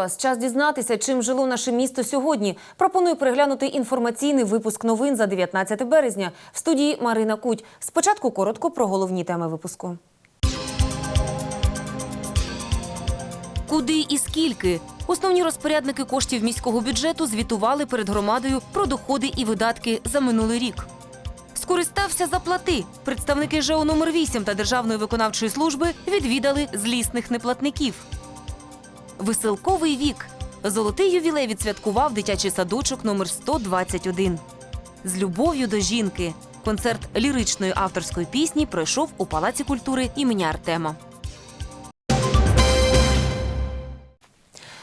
Вас! Час дізнатися, чим жило наше місто сьогодні. Пропоную переглянути інформаційний випуск новин за 19 березня. В студії Марина Куть. Спочатку коротко про головні теми випуску. Куди і скільки? Основні розпорядники коштів міського бюджету звітували перед громадою про доходи і видатки за минулий рік. Скористався заплати. Представники ЖЕО номер 8 та Державної виконавчої служби відвідали злісних неплатників. Веселковий вік. Золотий ювілей відсвяткував дитячий садочок номер 121. З любов'ю до жінки. Концерт ліричної авторської пісні пройшов у Палаці культури імені Артема.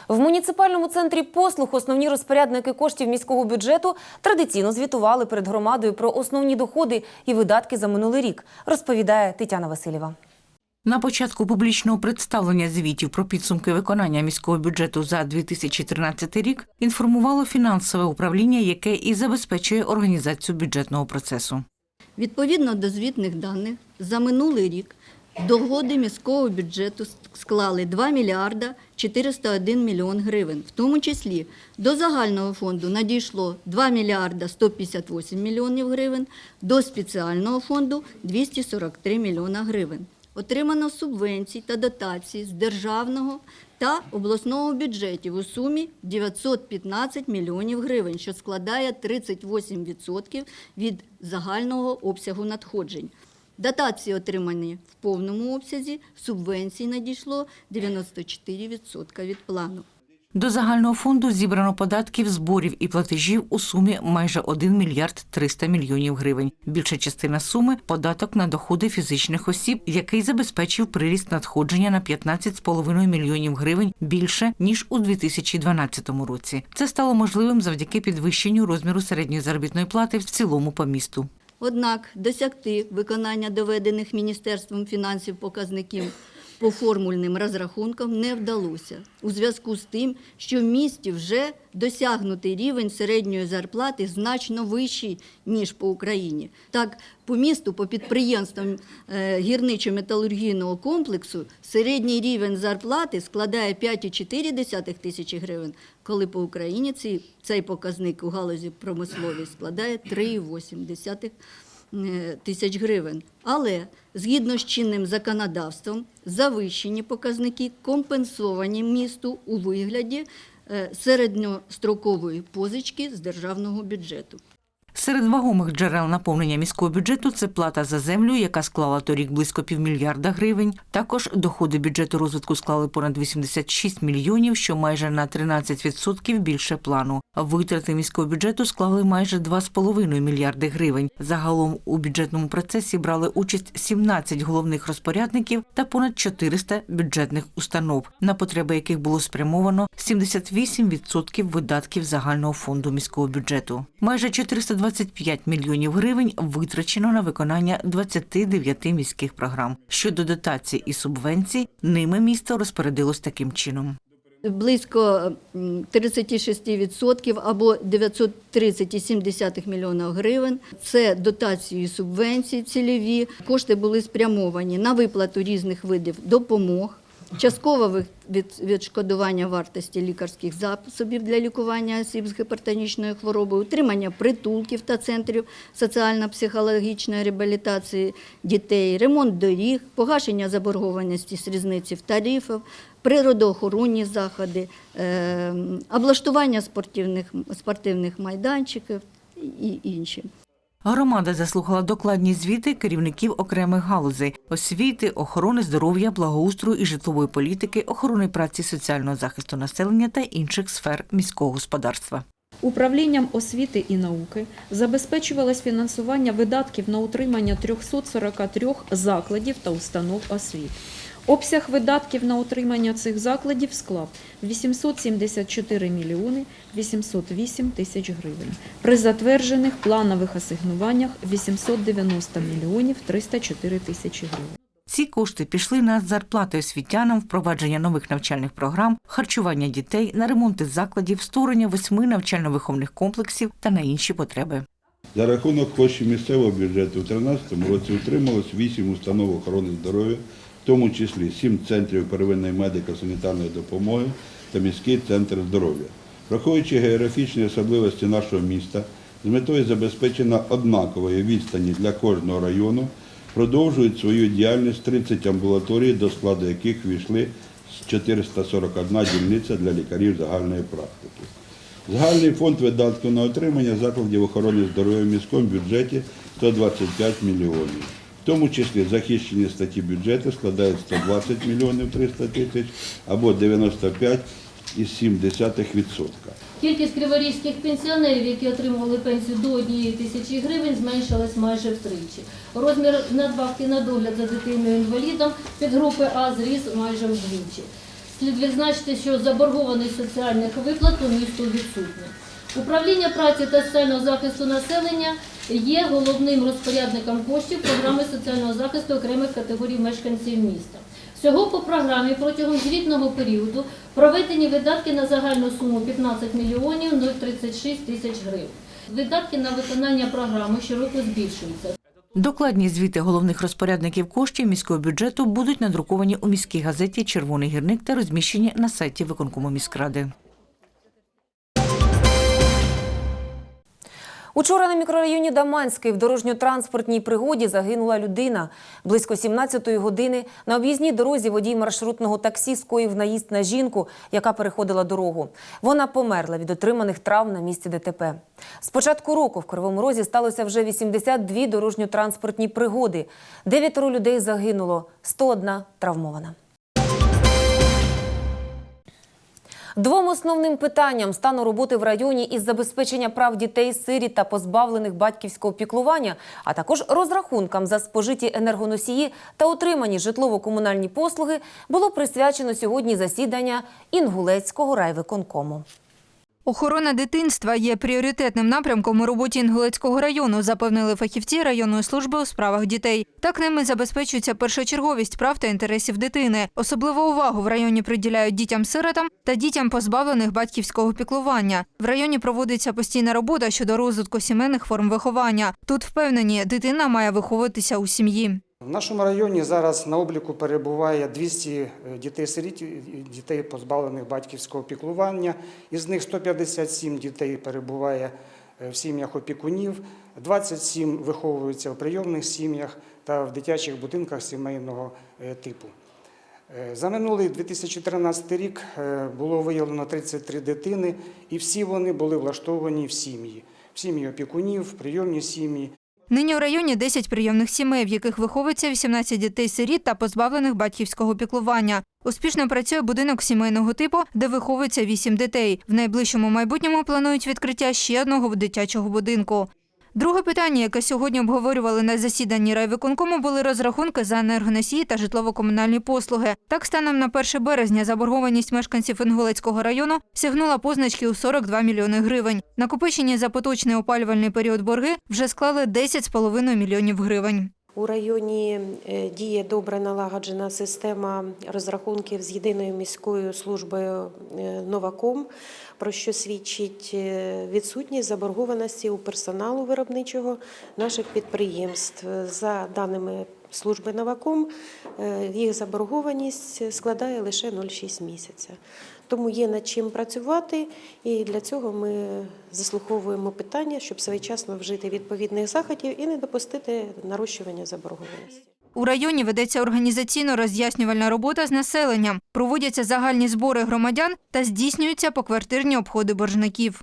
В муніципальному центрі послуг основні розпорядники коштів міського бюджету традиційно звітували перед громадою про основні доходи і видатки за минулий рік, розповідає Тетяна Васильєва. На початку публічного представлення звітів про підсумки виконання міського бюджету за 2013 рік інформувало фінансове управління, яке і забезпечує організацію бюджетного процесу. Відповідно до звітних даних, за минулий рік доходи міського бюджету склали 2 мільярда 401 мільйон гривень. В тому числі до загального фонду надійшло 2 мільярда 158 мільйонів гривень, до спеціального фонду 243 мільйона гривень. Отримано субвенцій та дотацій з державного та обласного бюджетів у сумі 915 мільйонів гривень, що складає 38% від загального обсягу надходжень. Дотації отримані в повному обсязі, субвенцій надійшло 94% від плану. До загального фонду зібрано податків, зборів і платежів у сумі майже 1 мільярд 300 мільйонів гривень. Більша частина суми податок на доходи фізичних осіб, який забезпечив приріст надходження на 15,5 мільйонів гривень більше ніж у 2012 році. Це стало можливим завдяки підвищенню розміру середньої заробітної плати в цілому по місту. Однак досягти виконання доведених Міністерством фінансів показників по формульним розрахункам не вдалося у зв'язку з тим, що в місті вже досягнутий рівень середньої зарплати значно вищий, ніж по Україні. Так, по місту, по підприємствам е, гірничо-металургійного комплексу середній рівень зарплати складає 5,4 тисячі гривень, коли по Україні цей, цей показник у галузі промисловість складає 3,8 е, тисяч гривень. Але згідно з чинним законодавством, завищені показники компенсовані місту у вигляді е, середньострокової позички з державного бюджету. Серед вагомих джерел наповнення міського бюджету це плата за землю, яка склала торік близько півмільярда гривень. Також доходи бюджету розвитку склали понад 86 мільйонів, що майже на 13% більше плану. Витрати міського бюджету склали майже 2,5 мільярди гривень. Загалом у бюджетному процесі брали участь 17 головних розпорядників та понад 400 бюджетних установ, на потреби яких було спрямовано 78% видатків загального фонду міського бюджету. Майже 425 мільйонів гривень витрачено на виконання 29 міських програм. Щодо дотацій і субвенцій, ними місто розпорядилось таким чином. Близько м, 36% або 930,7 мільйона гривень. Це дотації і субвенції цільові. Кошти були спрямовані на виплату різних видів допомог, часткове відшкодування вартості лікарських засобів для лікування осіб з гіпертонічною хворобою, утримання притулків та центрів соціально-психологічної реабілітації дітей, ремонт доріг, погашення заборгованості з різниців тарифів, природоохоронні заходи, е, облаштування спортивних, спортивних майданчиків і інші. Громада заслухала докладні звіти керівників окремих галузей освіти, охорони здоров'я, благоустрою і житлової політики, охорони праці, соціального захисту населення та інших сфер міського господарства. Управлінням освіти і науки забезпечувалось фінансування видатків на утримання 343 закладів та установ освіти. Обсяг видатків на утримання цих закладів склав 874 мільйони 808 тисяч гривень. При затверджених планових асигнуваннях 890 мільйонів 304 тисячі гривень. Ці кошти пішли на зарплати освітянам, впровадження нових навчальних програм, харчування дітей, на ремонти закладів, створення восьми навчально-виховних комплексів та на інші потреби. За рахунок коштів місцевого бюджету у 2013 році утрималось 8 установ охорони здоров'я, тому числі 7 центрів первинної медико-санітарної допомоги та міський центр здоров'я. Враховуючи географічні особливості нашого міста, з метою забезпечення однакової відстані для кожного району, продовжують свою діяльність 30 амбулаторій, до складу яких війшли 441 дільниця для лікарів загальної практики. Загальний фонд видатків на отримання закладів охорони здоров'я в міському бюджеті 125 мільйонів. Тому числі захищені статті бюджету складають 120 мільйонів 300 тисяч або 95,7%. Кількість криворізьких пенсіонерів, які отримували пенсію до 1 тисячі гривень, зменшилась майже втричі. Розмір надбавки на догляд за дитиною-інвалідом під групи А зріс майже вдвічі. Слід відзначити, що заборгованість соціальних виплат у місту відсутня. Управління праці та соціального захисту населення є головним розпорядником коштів програми соціального захисту окремих категорій мешканців міста. Всього по програмі протягом звітного періоду проведені видатки на загальну суму 15 мільйонів 036 тисяч гривень. Видатки на виконання програми щороку збільшуються. Докладні звіти головних розпорядників коштів міського бюджету будуть надруковані у міській газеті Червоний гірник та розміщені на сайті виконкому міськради. Учора на мікрорайоні Даманський в дорожньо-транспортній пригоді загинула людина. Близько 17-ї години на об'їзній дорозі водій маршрутного таксі скоїв наїзд на жінку, яка переходила дорогу. Вона померла від отриманих травм на місці ДТП. З початку року в Кривому Розі сталося вже 82 дорожньо-транспортні пригоди. Дев'ятеро людей загинуло, 101 травмована. Двом основним питанням стану роботи в районі із забезпечення прав дітей, сирі та позбавлених батьківського піклування, а також розрахункам за спожиті енергоносії та отримані житлово-комунальні послуги було присвячено сьогодні засідання Інгулецького райвиконкому. Охорона дитинства є пріоритетним напрямком у роботі Інгулецького району, запевнили фахівці районної служби у справах дітей. Так ними забезпечується першочерговість прав та інтересів дитини. Особливу увагу в районі приділяють дітям-сиротам та дітям, позбавлених батьківського піклування. В районі проводиться постійна робота щодо розвитку сімейних форм виховання. Тут впевнені, дитина має виховуватися у сім'ї. В нашому районі зараз на обліку перебуває 200 дітей-сиріт, дітей, позбавлених батьківського піклування. Із них 157 дітей перебуває е, в сім'ях опікунів, 27 виховуються в прийомних сім'ях та в дитячих будинках сімейного е, типу. Е, За минулий 2013 рік е, було виявлено 33 дитини, і всі вони були влаштовані в сім'ї. В сім'ї опікунів, в прийомні сім'ї. Нині у районі 10 прийомних сімей, в яких виховується 18 дітей-сиріт та позбавлених батьківського піклування. Успішно працює будинок сімейного типу, де виховується 8 дітей. В найближчому майбутньому планують відкриття ще одного дитячого будинку. Друге питання, яке сьогодні обговорювали на засіданні райвиконкому, були розрахунки за енергоносії та житлово-комунальні послуги. Так, станом на 1 березня заборгованість мешканців Інгулецького району сягнула позначки у 42 мільйони гривень. Накопичені за поточний опалювальний період борги вже склали 10,5 мільйонів гривень. У районі е, діє добре налагоджена система розрахунків з єдиною міською службою е, Новаком, про що свідчить е, відсутність заборгованості у персоналу виробничого наших підприємств. За даними служби Новаком, е, їх заборгованість складає лише 0,6 місяця. Тому є над чим працювати, і для цього ми заслуховуємо питання, щоб своєчасно вжити відповідних заходів і не допустити нарощування заборгованості. У районі ведеться організаційно-роз'яснювальна робота з населенням, проводяться загальні збори громадян та здійснюються поквартирні обходи боржників.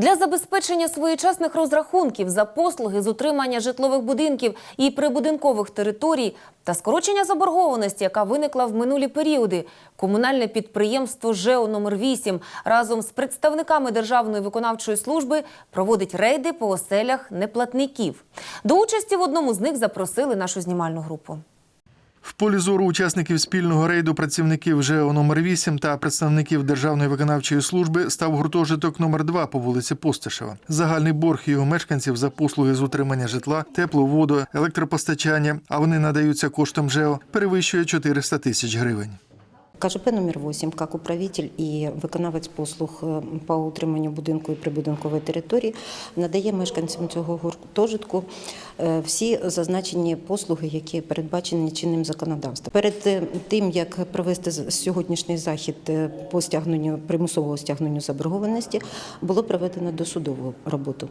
Для забезпечення своєчасних розрахунків за послуги з утримання житлових будинків і прибудинкових територій та скорочення заборгованості, яка виникла в минулі періоди, комунальне підприємство ЖЕО номер 8 разом з представниками Державної виконавчої служби проводить рейди по оселях неплатників. До участі в одному з них запросили нашу знімальну групу. В полі зору учасників спільного рейду працівників ЖЕО номер 8 та представників Державної виконавчої служби став гуртожиток номер 2 по вулиці Постишева. Загальний борг його мешканців за послуги з утримання житла, теплу воду, електропостачання, а вони надаються коштом ЖЕО, перевищує 400 тисяч гривень. КЖП номер 8 як управитель і виконавець послуг е, по утриманню будинку і прибудинкової території надає мешканцям цього гуртожитку е, всі зазначені послуги, які передбачені чинним законодавством. Перед е, тим як провести сьогоднішній захід по стягненню примусового стягненню заборгованості, було проведено досудову роботу.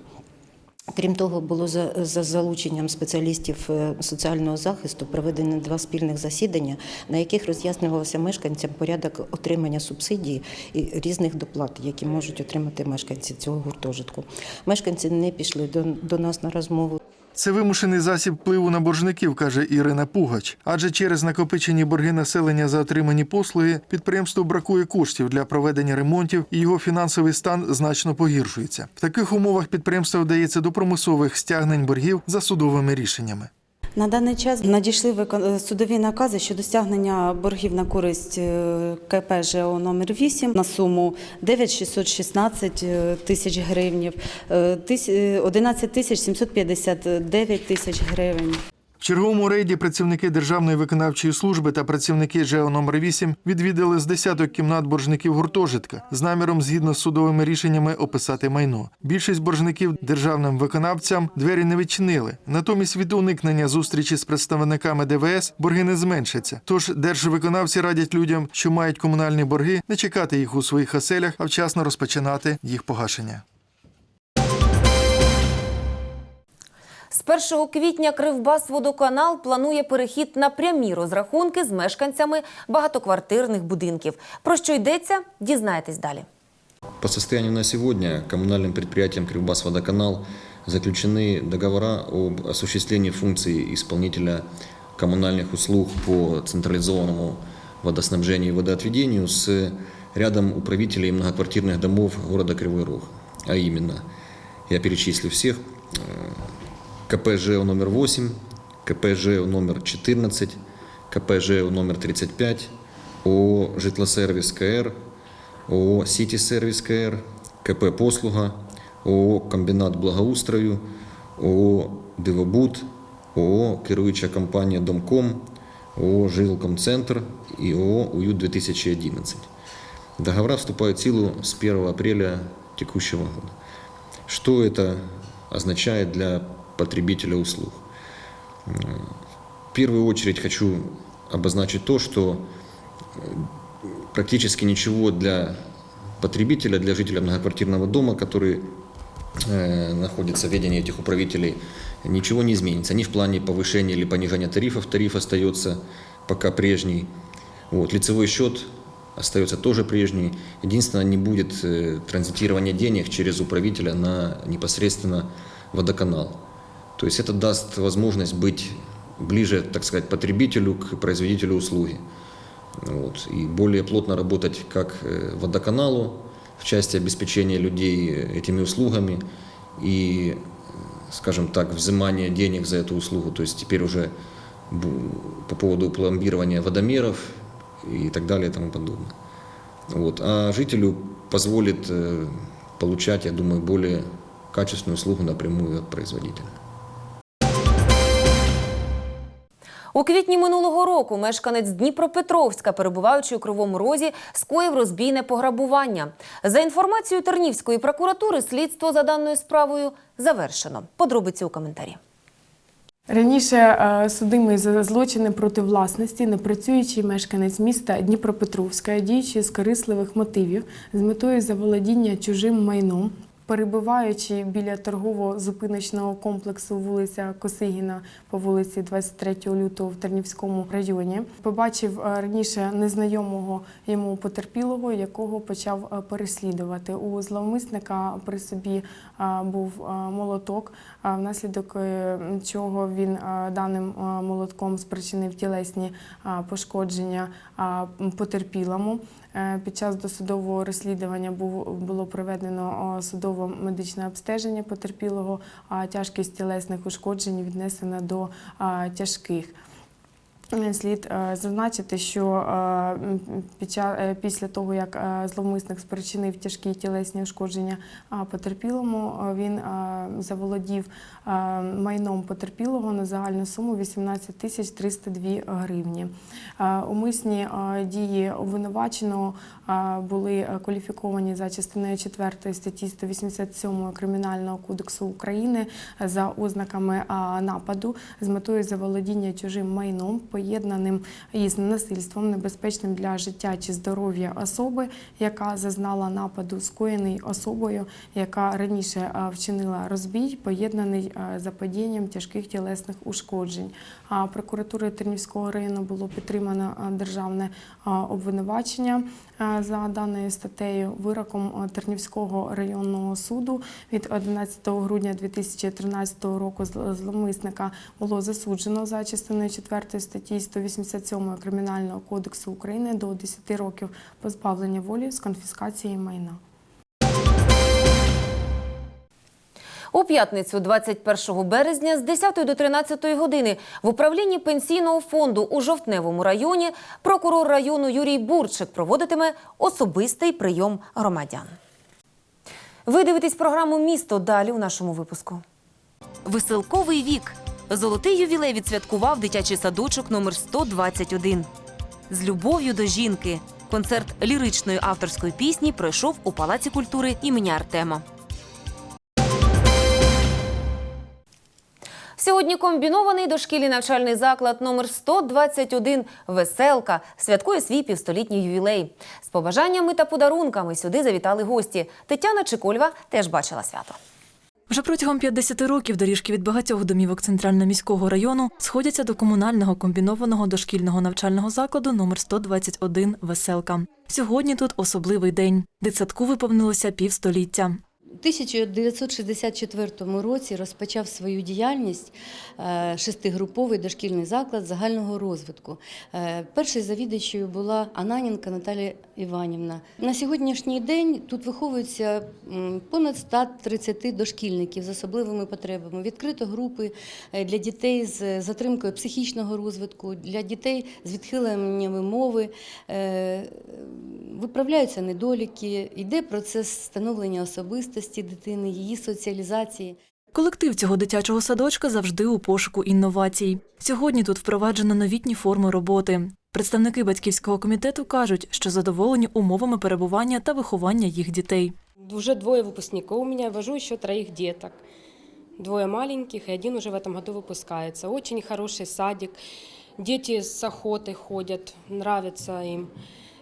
Крім того, було за, за залученням спеціалістів е, соціального захисту проведено два спільних засідання, на яких роз'яснювалося мешканцям порядок отримання субсидій і різних доплат, які можуть отримати мешканці цього гуртожитку. Мешканці не пішли до, до нас на розмову. Це вимушений засіб впливу на боржників, каже Ірина Пугач. Адже через накопичені борги населення за отримані послуги підприємству бракує коштів для проведення ремонтів, і його фінансовий стан значно погіршується. В таких умовах підприємство вдається до промислових стягнень боргів за судовими рішеннями. На даний час надійшли викон- судові накази щодо стягнення боргів на користь е, КП ЖО номер 8 на суму 9 616 е, тисяч е, е, 11 тисяч 759 тисяч гривень. В черговому рейді працівники Державної виконавчої служби та працівники ЖЕО номер 8 відвідали з десяток кімнат боржників гуртожитка з наміром згідно з судовими рішеннями описати майно. Більшість боржників державним виконавцям двері не відчинили. Натомість від уникнення зустрічі з представниками ДВС борги не зменшаться. Тож держвиконавці радять людям, що мають комунальні борги, не чекати їх у своїх оселях, а вчасно розпочинати їх погашення. З 1 квітня Кривбасводоканал планує перехід на прямі розрахунки з мешканцями багатоквартирних будинків. Про що йдеться, дізнаєтесь далі. По состоянию на сегодня коммунальным предприятием «Кривбас-Водоканал» заключены договора об осуществлении функций исполнителя коммунальных услуг по централизованному водоснабжению и водоотведению с рядом управителей многоквартирных домов города Кривой Рог. А именно, я перечислю всех, э, КП ЖЭО номер 8, КП ЖЭО номер 14, КП ЖЭО номер 35, ООО «Житлосервис КР», ООО «Сіті Сервіс КР», КП «Послуга», ООО «Комбінат благоустрою», ООО «Дивобуд», ООО «Керуюча компанія Домком», ООО «Жилкомцентр» и ООО «Уют-2011». Договора вступают в силу с 1 апреля текущего года. Что это означает для потребителя услуг? В первую очередь хочу обозначить то, что практически ничего для потребителя, для жителя многоквартирного дома, который э, находится в ведении этих управителей, ничего не изменится. Ни в плане повышения или понижения тарифов, тариф остается пока прежний. Вот. Лицевой счет остается тоже прежний. Единственное, не будет э, транзитирования денег через управителя на непосредственно водоканал. То есть это даст возможность быть ближе, так сказать, потребителю к производителю услуги. Вот, и более плотно работать как э, водоканалу в части обеспечения людей э, этими услугами и, э, скажем так, взимания денег за эту услугу. То есть теперь уже по поводу пломбирования водомеров и так далее и тому подобное. Вот. А жителю позволит получать, я думаю, более качественную услугу напрямую от производителя. У квітні минулого року мешканець Дніпропетровська, перебуваючи у Кривому Розі, скоїв розбійне пограбування. За інформацією Тернівської прокуратури, слідство за даною справою завершено. Подробиці у коментарі. Раніше е, судимий за злочини проти власності, непрацюючий мешканець міста Дніпропетровська, діючи з корисливих мотивів з метою заволодіння чужим майном, перебуваючи біля торгово-зупиночного комплексу вулиця Косигіна по вулиці 23 лютого в Тернівському районі, побачив е, раніше незнайомого йому потерпілого, якого почав е, переслідувати. У зловмисника при собі е, був молоток, внаслідок чого він даним молотком спричинив тілесні пошкодження потерпілому. Під час досудового розслідування було проведено е, судово-медичне обстеження потерпілого, а тяжкість тілесних ушкоджень віднесена до тяжких. Слід е, зазначити, що е, е, після того, як зловмисник спричинив тяжкі тілесні ушкодження потерпілому, він заволодів майном потерпілого на загальну суму 18 тисяч 302 гривні. Умисні дії обвинуваченого були кваліфіковані за частиною 4 статті 187 Кримінального кодексу України за ознаками нападу з метою заволодіння чужим майном, поєднаним із насильством, небезпечним для життя чи здоров'я особи, яка зазнала нападу, скоєний особою, яка раніше вчинила розбій, поєднаний за падінням тяжких тілесних ушкоджень. А прокуратурою Тернівського району було підтримано державне обвинувачення за даною статтею вироком Тернівського районного суду від 11 грудня 2013 року зл- зловмисника було засуджено за частиною 4 статті 187 Кримінального кодексу України до 10 років позбавлення волі з конфіскації майна. У п'ятницю, 21 березня, з 10 до 13 години в управлінні пенсійного фонду у Жовтневому районі прокурор району Юрій Бурчик проводитиме особистий прийом громадян. Ви дивитесь програму Місто далі у нашому випуску. Веселковий вік. Золотий ювілей відсвяткував дитячий садочок номер 121. З любов'ю до жінки. Концерт ліричної авторської пісні пройшов у Палаці культури імені Артема. Сьогодні комбінований дошкільний навчальний заклад номер 121 Веселка святкує свій півстолітній ювілей. З побажаннями та подарунками сюди завітали гості. Тетяна Чикольва теж бачила свято. Вже протягом 50 років доріжки від багатьох домівок центрально-міського району сходяться до комунального комбінованого дошкільного навчального закладу номер 121 Веселка. Сьогодні тут особливий день. Дитсадку виповнилося півстоліття. У 1964 році розпочав свою діяльність е, шестигруповий дошкільний заклад загального розвитку. Е, Першою завідувачою була Ананінка Наталія Іванівна. На сьогоднішній день тут виховується понад 130 дошкільників з особливими потребами. Відкрито групи е, для дітей з затримкою психічного розвитку, для дітей з відхиленнями мови. Виправляються недоліки, йде процес становлення особистості дитини, її соціалізації. Колектив цього дитячого садочка завжди у пошуку інновацій. Сьогодні тут впроваджено новітні форми роботи. Представники батьківського комітету кажуть, що задоволені умовами перебування та виховання їх дітей. Уже двое выпускников у меня, вожу еще троих деток. Двое маленьких, и один уже в этом году выпускается. Очень хороший садик. Дети с охотой ходят, нравится им.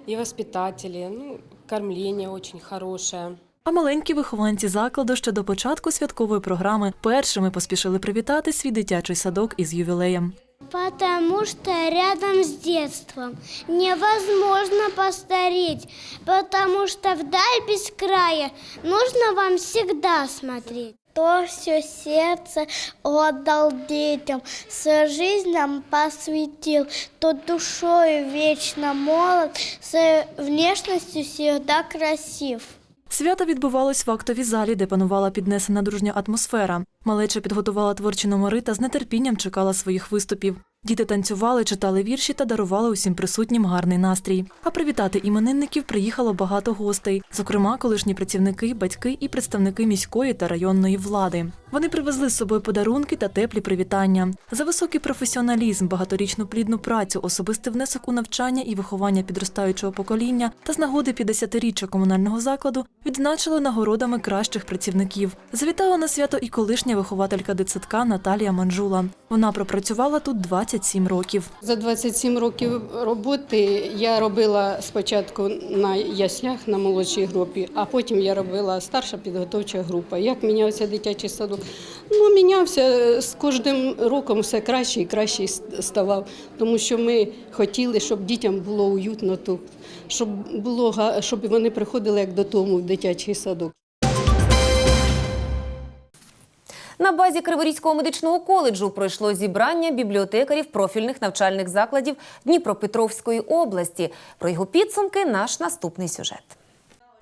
И воспитатели, ну, кормление очень хорошее. А маленькі вихованці закладу ще до початку святкової програми першими поспішили привітати свій дитячий садок із ювілеєм. Потому что рядом с детством невозможно постареть, потому что вдаль без края нужно вам всегда смотреть. То все сердце отдал детям, свою жизнь нам посвятил, то душою вечно молод, с внешностью всегда красив. Свято відбувалось в актовій залі, де панувала піднесена дружня атмосфера. Малеча підготувала творчі номери та з нетерпінням чекала своїх виступів. Діти танцювали, читали вірші та дарували усім присутнім гарний настрій. А привітати іменинників приїхало багато гостей, зокрема, колишні працівники, батьки і представники міської та районної влади. Вони привезли з собою подарунки та теплі привітання. За високий професіоналізм, багаторічну плідну працю, особистий внесок у навчання і виховання підростаючого покоління та з нагоди 50-річчя комунального закладу відзначили нагородами кращих працівників. Завітала на свято і колишня вихователька дитсадка Наталія Манжула. Вона пропрацювала тут 27 років. За 27 років роботи я робила спочатку на яслях на молодшій групі, а потім я робила старша підготовча група. Як мінявся дитячий садок? Ну, мінявся з кожним роком все краще і краще ставав, тому що ми хотіли, щоб дітям було уютно тут, щоб було щоб вони приходили як додому в дитячий садок. На базі Криворізького медичного коледжу пройшло зібрання бібліотекарів профільних навчальних закладів Дніпропетровської області. Про його підсумки наш наступний сюжет.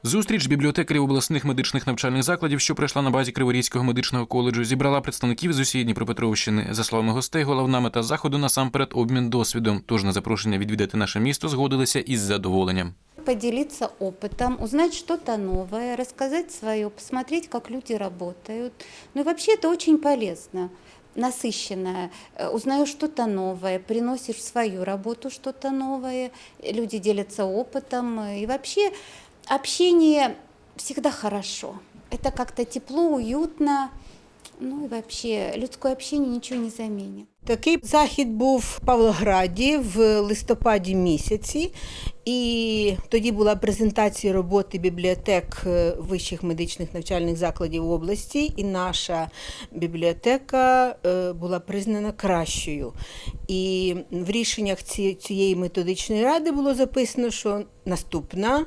Зустріч бібліотекарів обласних медичних навчальних закладів, що пройшла на базі Криворізького медичного коледжу, зібрала представників з усієї Дніпропетровщини. За словами гостей, головна мета заходу насамперед обмін досвідом. Тож на запрошення відвідати наше місто згодилися із задоволенням поделиться опытом, узнать что-то новое, рассказать свое, посмотреть, как люди работают. Ну и вообще это очень полезно, насыщенно. Э, Узнаешь что-то новое, приносишь в свою работу что-то новое, люди делятся опытом. э, И вообще общение всегда хорошо. Это как-то тепло, уютно. Ну и вообще людское общение ничего не заменит. Такий захід був в Павлограді в листопаді місяці, і тоді була презентація роботи бібліотек е, вищих медичних навчальних закладів області, і наша бібліотека е, була признана кращою. І в рішеннях цієї методичної ради було записано, що наступна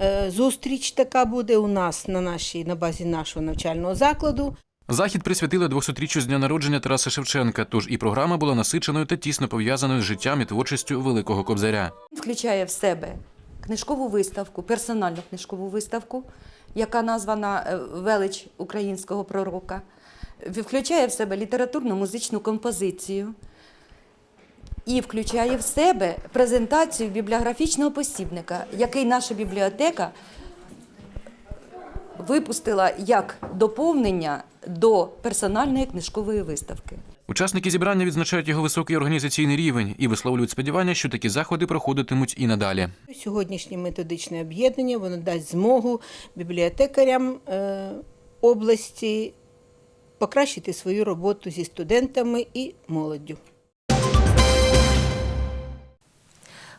е, зустріч така буде у нас на нашій на базі нашого навчального закладу. Захід присвятили 200-річчю з дня народження Тараса Шевченка. Тож і програма була насиченою та тісно пов'язаною з життям і творчістю великого кобзаря. включає в себе книжкову виставку, персональну книжкову виставку, яка названа е, Велич українського пророка, включає в себе літературну музичну композицію і включає в себе презентацію бібліографічного посібника, який наша бібліотека випустила як доповнення до персональної книжкової виставки. Учасники зібрання відзначають його високий організаційний рівень і висловлюють сподівання, що такі заходи проходитимуть і надалі. Сьогоднішнє методичне об'єднання воно дасть змогу бібліотекарям е, області покращити свою роботу зі студентами і молоддю.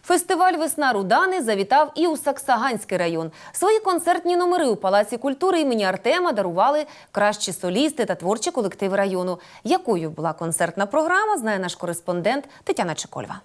Фестиваль Весна Рудани завітав і у Саксаганський район. Свої концертні номери у Палаці культури імені Артема дарували кращі солісти та творчі колективи району. Якою була концертна програма, знає наш кореспондент Тетяна Чекольва.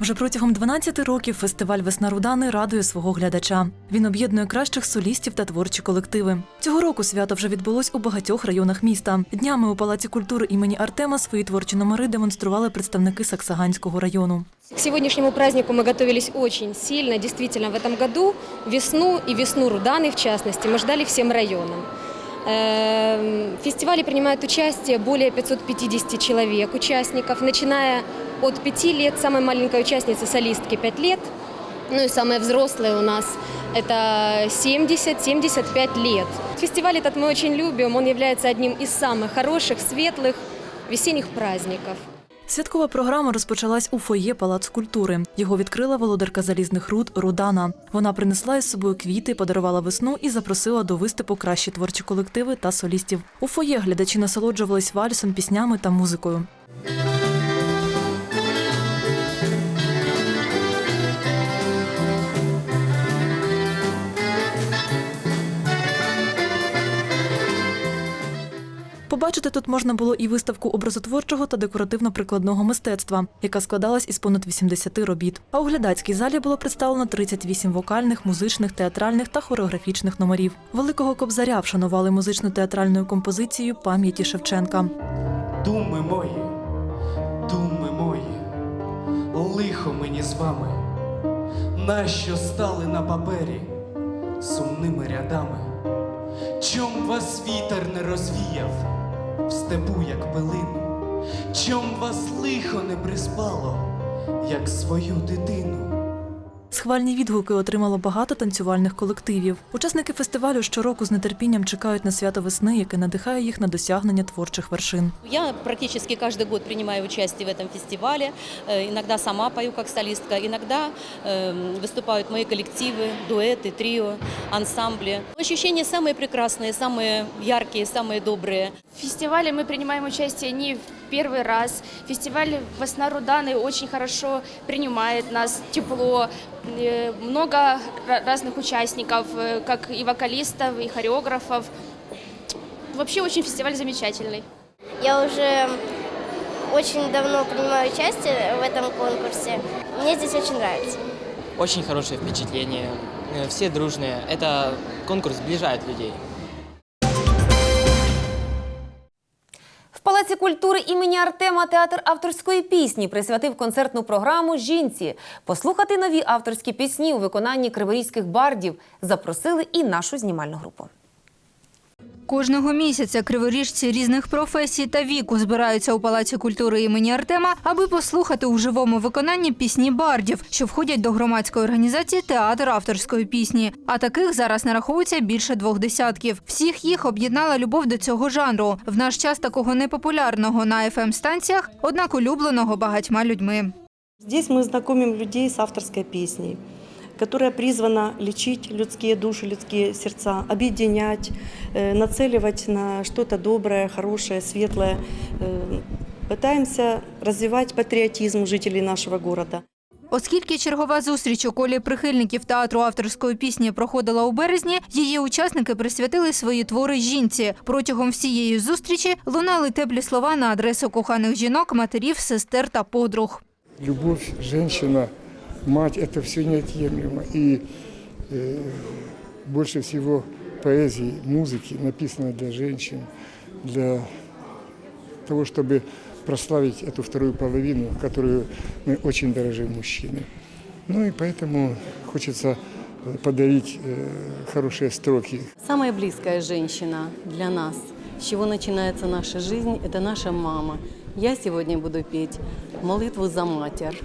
Вже протягом 12 років фестиваль Весна Рудани радує свого глядача. Він об'єднує кращих солістів та творчі колективи. Цього року свято вже відбулось у багатьох районах міста. Днями у Палаці культури імені Артема свої творчі номери демонстрували представники Саксаганського району. К сегодняшнему празднику мы готовились очень сильно. Действительно, в этом году весну и весну Руданы, в частности, мы ждали всем районам. Эм, В фестивале принимают участие более 550 человек, участников, начиная от 5 лет, самой маленькой участницы солистки 5 лет, ну и самые взрослые у нас это 70-75 лет. Фестиваль этот мы очень любим, он является одним из самых хороших, светлых весенних праздников. Святкова програма розпочалась у фоє Палац культури. Його відкрила володарка залізних руд Рудана. Вона принесла із собою квіти, подарувала весну і запросила до виступу кращі творчі колективи та солістів. У фоє глядачі насолоджувались вальсом, піснями та музикою. Побачити тут можна було і виставку образотворчого та декоративно-прикладного мистецтва, яка складалась із понад 80 робіт. А у глядацькій залі було представлено 38 вокальних, музичних, театральних та хореографічних номерів. Великого кобзаря вшанували музично-театральною композицією пам'яті Шевченка. Думи мої, думи мої, лихо мені з вами, нащо стали на папері сумними рядами, чом вас вітер не розвіяв в степу, як пилину, чом вас лихо не приспало, як свою дитину. Схвальні відгуки отримало багато танцювальних колективів. Учасники фестивалю щороку з нетерпінням чекають на свято весни, яке надихає їх на досягнення творчих вершин. Я практически каждый год принимаю участие в этом фестивале. Э, Иногда сама пою как солистка, иногда э, выступают мои коллективы, дуэты, трио, ансамбли. Ощущения самые прекрасные, самые яркие, самые добрые. В фестивале мы принимаем участие не в первый раз. Фестиваль «Весна Руданы» очень хорошо принимает нас, тепло. Э, Много ра- разных участников, э, как и вокалистов, и хореографов. Вообще очень фестиваль замечательный. Я уже очень давно принимаю участие в этом конкурсе. Мне здесь очень нравится. Очень хорошее впечатление. Э, Все дружные. Это конкурс сближает людей. Палаці культури імені Артема театр авторської пісні присвятив концертну програму жінці. Послухати нові авторські пісні у виконанні криворізьких бардів запросили і нашу знімальну групу. Кожного місяця криворіжці різних професій та віку збираються у Палаці культури імені Артема, аби послухати у живому виконанні пісні бардів, що входять до громадської організації Театр авторської пісні. А таких зараз нараховується більше двох десятків. Всіх їх об'єднала любов до цього жанру. В наш час такого непопулярного на fm станціях однак улюбленого багатьма людьми. Здесь мы знакомим людей с авторской песней, которая призвана лечить людские души, людские сердца, объединять, э, нацеливать на что-то доброе, хорошее, светлое. Э, Пытаемся развивать патриотизм жителей нашего города. Оскільки чергова зустріч у колі прихильників театру авторської пісні проходила у березні, її учасники присвятили свої твори жінці. Протягом всієї зустрічі лунали теплі слова на адресу коханих жінок, матерів, сестер та подруг. любовь, женщина, мать – это все неотъемлемо. И э, больше всего поэзии, музыки написано для женщин, для того, чтобы прославить эту вторую половину, которую мы очень дорожим мужчины. Ну и поэтому хочется э, подарить э, хорошие строки. Самая близкая женщина для нас, с чего начинается наша жизнь, это наша мама. Я сегодня буду петь молитву за матерь.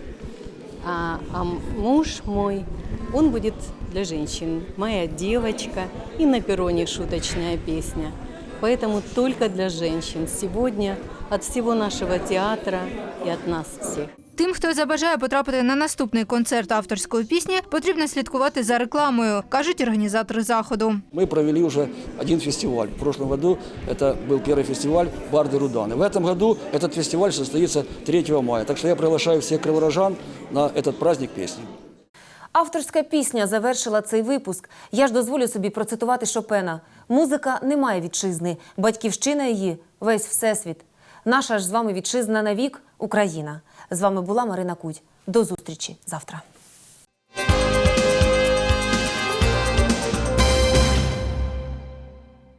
А, а муж мой, он будет для женщин. Моя девочка и на перроне шуточная песня. Поэтому только для женщин сегодня от всего нашего театра и от нас всех. Тим, хто забажає потрапити на наступний концерт авторської пісні, потрібно слідкувати за рекламою, кажуть організатори заходу. Мы провели уже один фестиваль. В прошлом году это был первый фестиваль «Барды Руданы». В этом году этот фестиваль состоится 3 мая. Так что я приглашаю всех криворожан на этот праздник песни. Авторська пісня завершила цей випуск. Я ж дозволю собі процитувати Шопена: музика не має вітчизни, батьківщина її весь всесвіт. Наша ж з вами вітчизна навік Україна. З вами була Марина Кудь. До зустрічі завтра.